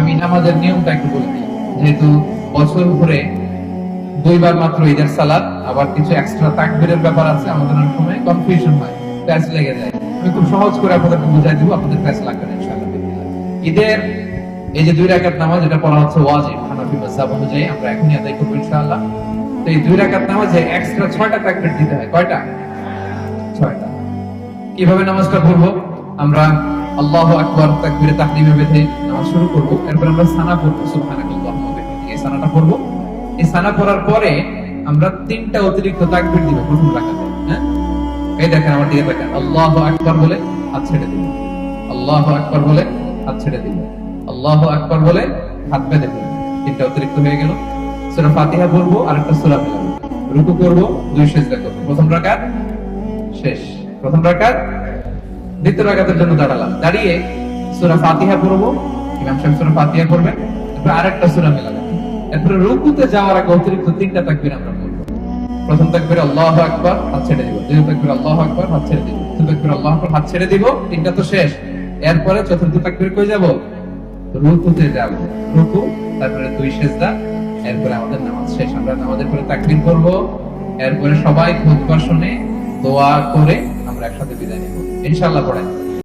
আমি নামাজের নিয়মটা একটু বলে। দিই যেহেতু বছর ঘুরে দুইবার মাত্র ঈদের সালাদ আবার কিছু এক্সট্রা তাকবীরের ব্যাপার আছে, আমাদের অনেক সময় কনফিউশন হয়, প্যাচ লেগে যায়। আমি খুব সহজ করে আপনাদেরকে বুঝাই দিব, আপনাদের প্যাচ লাগবে না, ইনশাআল্লাহ ঈদের এই যে দুই রাকাত নামাজ, এটা পড়া হচ্ছে ওয়াজিব, হানাফি মাযহাব অনুযায়ী, আমরা এখনই আদায় করব, ইনশাআল্লাহ। তো এই দুই রাকাত নামাজে এক্সট্রা ছয়টা তাকবীর দিতে হয়, কয়টা? ছয়টা। কীভাবে নামাজটা পড়ব? আমরা আল্লাহু আকবার তাকবীরে তাকদিমে বেঁধে নামাজ শুরু করব। এরপর আমরা সানা পড়ব সুবহানাল্লাহু এই সানাটা পড়ব। এই সানা পড়ার পরে আমরা তিনটা অতিরিক্ত তাকবীর দিব প্রথম রাকাতে হ্যাঁ? এই দেখেন আমার দিকে দেখেন আল্লাহু আকবার বলে হাত ছেড়ে দিব আল্লাহু আকবার বলে হাত ছেড়ে দিব আল্লাহু আকবার বলে হাত বেঁধে দিব তিনটা অতিরিক্ত হয়ে গেল। সূরা ফাতিহা পড়ব আর একটা সূরা রুকু করব, দুই সেজদা করব। প্রথম রাকাত শেষ। প্রথম রাকাত দ্বিতীয় রাকাতের জন্য দাঁড়ালাম। দাঁড়িয়ে সূরা ফাতিহা পড়ব। ইমাম সাহেব সূরা ফাতিহা করবেন এরপর আরেকটা সূরা মেলাবেন এরপর রুকুতে যাওয়ার আগে অতিরিক্ত তিনটা তাকবির আমরা পড়ব। প্রথম তাকবীর, আল্লাহু আকবার হাত ছেড়ে দিব। দ্বিতীয় তাকবীর, আল্লাহু আকবার হাত ছেড়ে দিব। তৃতীয় তাকবীর, আল্লাহু আকবার হাত ছেড়ে দিব। তিনটা তো শেষ। এরপরে চতুর্থ তাকবীর কই যাব? রুকুতে যাব। রুকু, তারপরে দুই সেজদা। এরপরে আমাদের নামাজ শেষ। আমরা নামাজের পরে তাকবীর করব এরপরে সবাই খুতবা শুনে দোয়া করে আমরা একসাথে বিদায় নিব। ইনশাল্লাহ পড়েন।